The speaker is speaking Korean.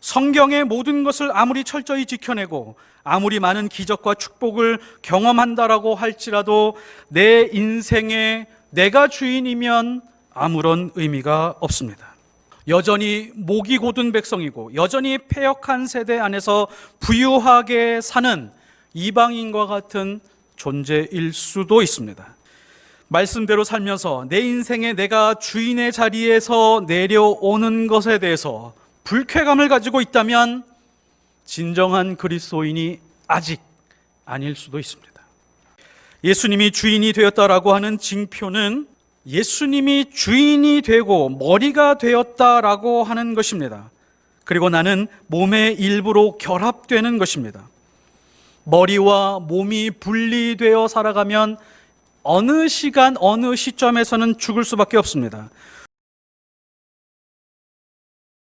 성경의 모든 것을 아무리 철저히 지켜내고 아무리 많은 기적과 축복을 경험한다라고 할지라도 내 인생에 내가 주인이면 아무런 의미가 없습니다. 여전히 목이 고든 백성이고 여전히 폐역한 세대 안에서 부유하게 사는 이방인과 같은 존재일 수도 있습니다. 말씀대로 살면서 내 인생에 내가 주인의 자리에서 내려오는 것에 대해서 불쾌감을 가지고 있다면 진정한 그리스도인이 아직 아닐 수도 있습니다. 예수님이 주인이 되었다라고 하는 징표는 예수님이 주인이 되고 머리가 되었다라고 하는 것입니다. 그리고 나는 몸의 일부로 결합되는 것입니다. 머리와 몸이 분리되어 살아가면 어느 시간, 어느 시점에서는 죽을 수밖에 없습니다.